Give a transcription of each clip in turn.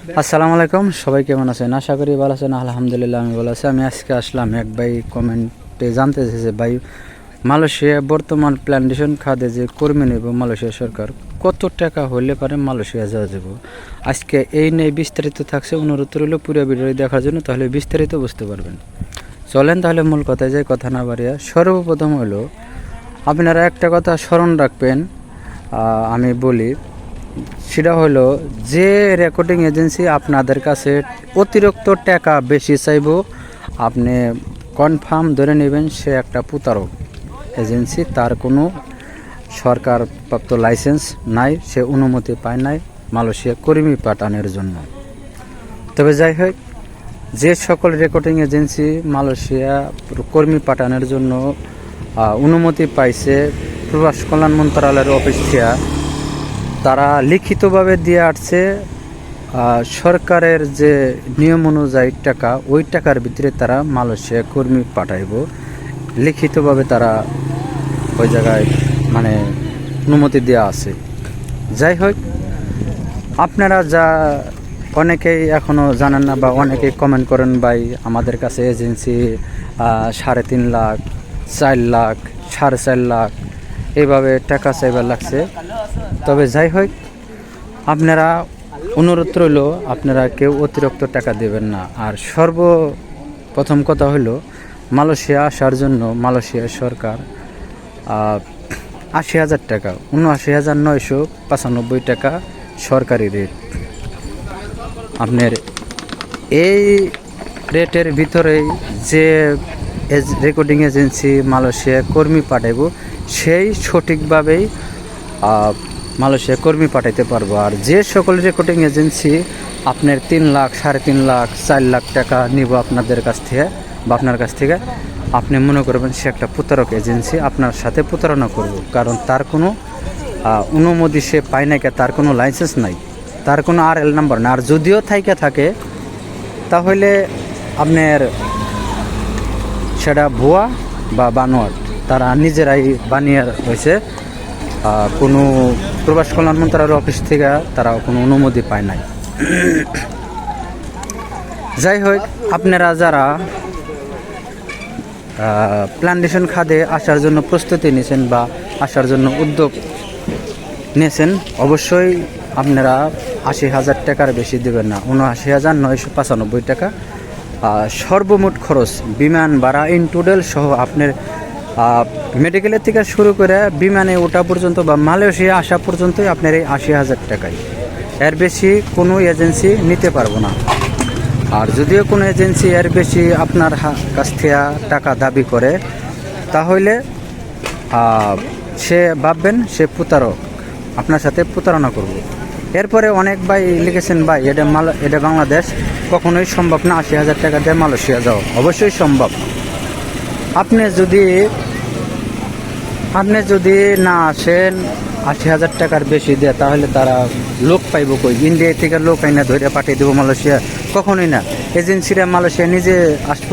আসসালামু আলাইকুম, সবাই কেমন আছেন? আশা করি ভালো আছেন, আলহামদুলিল্লাহ আমি ভালো আছি। আমি আজকে আসলাম এক ভাই কমেন্টে জানতে চেয়েছে, ভাই, মালয়েশিয়া বর্তমান প্ল্যান্টেশন খাদে যে কর্মী নেব মালয়েশিয়া সরকার, কত টাকা হলে পারে মালয়েশিয়া যাওয়া যাব? আজকে এই নিয়ে বিস্তারিত থাকছে, অনুরোধ রইল পুরো ভিডিও দেখার জন্য, তাহলে বিস্তারিত বুঝতে পারবেন। চলেন তাহলে মূল কথায় যাই, কথা না বাড়িয়া। সর্বপ্রথম হলো, আপনারা একটা কথা স্মরণ রাখবেন আমি বলি সেটা হলো, যে রেকর্ডিং এজেন্সি আপনাদের কাছে অতিরিক্ত টাকা বেশি চাইব, আপনি কনফার্ম ধরে নেবেন সে একটা প্রতারক এজেন্সি তার কোনো সরকার প্রাপ্ত লাইসেন্স নাই, সে অনুমতি পায় নাই মালয়েশিয়া কর্মী পাঠানোর জন্য। তবে যাই হোক, যে সকল রেকর্ডিং এজেন্সি মালয়েশিয়া কর্মী পাঠানোর জন্য অনুমতি পাইছে, প্রবাস কল্যাণ মন্ত্রণালয়ের অফিস থেকে তারা লিখিতভাবে দিয়ে আসছে সরকারের যে নিয়ম অনুযায়ী টাকা, ওই টাকার ভিতরে তারা মালয়েশিয়া কর্মী পাঠাইব। লিখিতভাবে তারা ওই জায়গায় মানে অনুমতি দেওয়া আছে। যাই হোক, আপনারা যা অনেকেই এখনও জানেন না বা অনেকেই কমেন্ট করেন, ভাই, আমাদের কাছে এজেন্সি সাড়ে তিন লাখ, চার লাখ, সাড়ে চার লাখ এইভাবে টাকা চাইবার লাগছে। তবে যাই হোক, আপনারা অনুরোধ রইল, আপনারা কেউ অতিরিক্ত টাকা দেবেন না। আর সর্ব প্রথম কথা হলো মালয়েশিয়া আসার জন্য মালয়েশিয়া সরকার আশি হাজার টাকা, উনআশি হাজার নয়শো পঁচানব্বই টাকা সরকারি রেট আপনার এই রেটের ভিতরেই যে রেকর্ডিং এজেন্সি মালয়েশিয়া কর্মী পাঠাইব সেই সঠিকভাবেই মালয়েশিয়া কর্মী পাঠাইতে পারব। আর যে সকল রেকর্ডিং এজেন্সি আপনার তিন লাখ, সাড়ে তিন লাখ, চার লাখ টাকা নিব আপনাদের কাছ থেকে বা আপনার কাছ থেকে, আপনি মনে করবেন সে একটা প্রতারক এজেন্সি আপনার সাথে প্রতারণা করব। কারণ তার কোনো অনুমতি সে পায় না তার কোনো লাইসেন্স নাই। তার কোনো আর এল নাম্বার না আর যদিও থাইকে থাকে, তাহলে আপনার সেটা ভুয়া বা বানোয়াট। তারা নিজেরাই বানিয়ে হয়েছে কোনো প্রবাস কল্যাণ মন্ত্রণালয়ের অফিস থেকে তারা কোনো অনুমতি পায় নাই। যাই হোক, আপনারা যারা প্ল্যান্টেশন খাদে আসার জন্য প্রস্তুতি নিয়েছেন বা আসার জন্য উদ্যোগ নিয়েছেন, অবশ্যই আপনারা আশি হাজার টাকার বেশি দেবেন না। উনআশি হাজার নয়শো পঁচানব্বই টাকা। সর্বমোট খরচ, বিমান ভাড়া, ইন টোটাল সহ আপনার মেডিকেলের থেকে শুরু করে বিমানে ওঠা পর্যন্ত বা মালয়েশিয়া আসা পর্যন্তই আপনার এই আশি হাজার টাকায় এর বেশি কোনো এজেন্সি নিতে পারব না। আর যদিও কোনো এজেন্সি এর বেশি আপনার কাছ থেকে টাকা দাবি করে, তাহলে সে ভাববেন সে প্রতারক। আপনার সাথে প্রতারণা করব। এরপরে অনেক ভাই লিখেছেন, ভাই, এটা মাল এটা বাংলাদেশ, কখনোই সম্ভব না আশি হাজার টাকা দিয়ে মালয়েশিয়া যাও অবশ্যই সম্ভব। আপনি যদি আপনি যদি না আসেন, আশি হাজার টাকার বেশি দেয়, তাহলে তারা লোক পাইব কই? ইন্ডিয়া থেকে লোক আইনা ধরে পাঠিয়ে দেবো মালয়েশিয়া। কখনোই না। এজেন্সিরা মালয়েশিয়া নিজে আসব,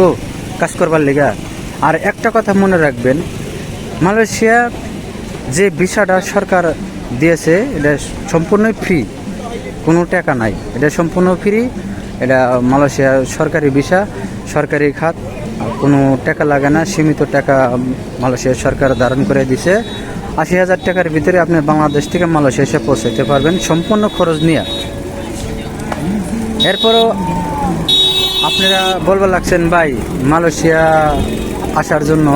কাজ করবার লেগা। আর একটা কথা মনে রাখবেন, মালয়েশিয়া যে ভিসাটা সরকার দিয়েছে, এটা সম্পূর্ণই ফ্রি কোনো টাকা নাই। এটা সম্পূর্ণ ফ্রি এটা মালয়েশিয়া সরকারি ভিসা, সরকারি খাত। কোনো টাকা লাগে না, সীমিত টাকা মালয়েশিয়া সরকার ধারণ করে দিছে। আশি হাজার টাকার ভিতরে আপনি বাংলাদেশ থেকে মালয়েশিয়া এসে পৌঁছাতে পারবেন সম্পূর্ণ খরচ নিয়ে। এরপরও আপনারা বলবার লাগছেন, ভাই, মালয়েশিয়া আসার জন্য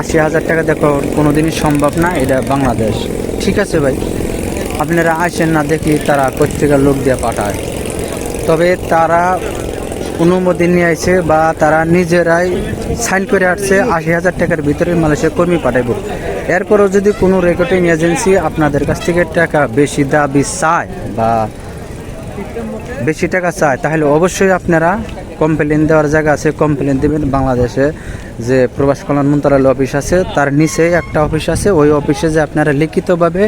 আশি হাজার টাকা দেখো কোনো দিনই সম্ভব না, এটা বাংলাদেশ। ঠিক আছে ভাই, আপনারা আসেন না দেখি তারা কোথেকে লোক দিয়ে পাঠায়। তবে তারা অনুমতি নিয়ে আসছে বা তারা নিজেরাই সাইন করে আসছে আশি হাজার টাকার ভিতরে মালয়েশিয়া কর্মী পাঠাইব। এরপরও যদি কোনো রেকর্ডিং এজেন্সি আপনাদের কাছ থেকে টাকা বেশি দাবি চায় বা বেশি টাকা চায়, তাহলে অবশ্যই আপনারা কমপ্লেন দেওয়ার জায়গা আছে কমপ্লেন দেবেন বাংলাদেশে যে প্রবাস কল্যাণ মন্ত্রণালয় অফিস আছে, তার নিচেই একটা অফিস আছে, ওই অফিসে যে আপনারা লিখিতভাবে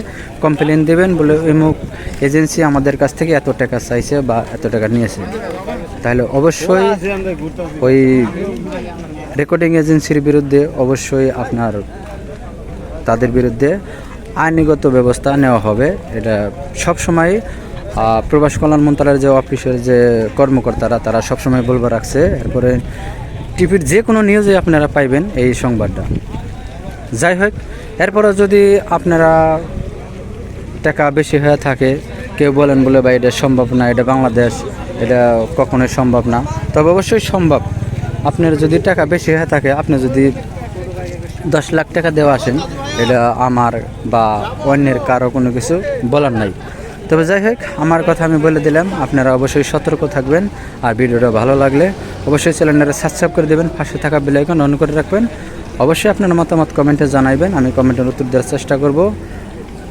কমপ্লেন দেবেন বলে অমুক এজেন্সি আমাদের কাছ থেকে এত টাকা চাইছে বা এত টাকা নিয়েছে। তাহলে অবশ্যই ওই রেকর্ডিং এজেন্সির বিরুদ্ধে অবশ্যই আপনার, তাদের বিরুদ্ধে আইনগত ব্যবস্থা নেওয়া হবে। এটা সবসময় প্রবাস কল্যাণ মন্ত্রণালয়ের যে অফিসের যে কর্মকর্তারা, তারা সবসময় বলবার রাখছে। এরপরে টিভির যে কোনো নিউজে আপনারা পাইবেন এই সংবাদটা। যাই হোক এরপরে যদি আপনারা টাকা বেশি হয়ে থাকে, কেউ বলেন, বলে বা এটা সম্ভব না, এটা বাংলাদেশ, এটা কখনোই সম্ভব না। তবে অবশ্যই সম্ভব। আপনার যদি টাকা বেশি হয়ে থাকে, আপনি যদি দশ লাখ টাকা দেওয়া আসেন, এটা আমার বা অন্যের কারও কোনো কিছু বলার নাই। তবে যাই হোক, আমার কথা আমি বলে দিলাম, আপনারা অবশ্যই সতর্ক থাকবেন আর ভিডিওটা ভালো লাগলে অবশ্যই চ্যানেলটা সাবস্ক্রাইব করে দেবেন, পাশে থাকা বেলাইকন অন করে রাখবেন। অবশ্যই আপনার মতামত কমেন্টে জানাইবেন, আমি কমেন্টের উত্তর দেওয়ার চেষ্টা করব।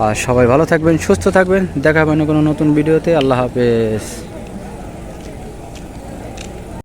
আর সবাই ভালো থাকবেন, সুস্থ থাকবেন দেখা হবে কোনো নতুন ভিডিওতে, আল্লাহ হাফেজ।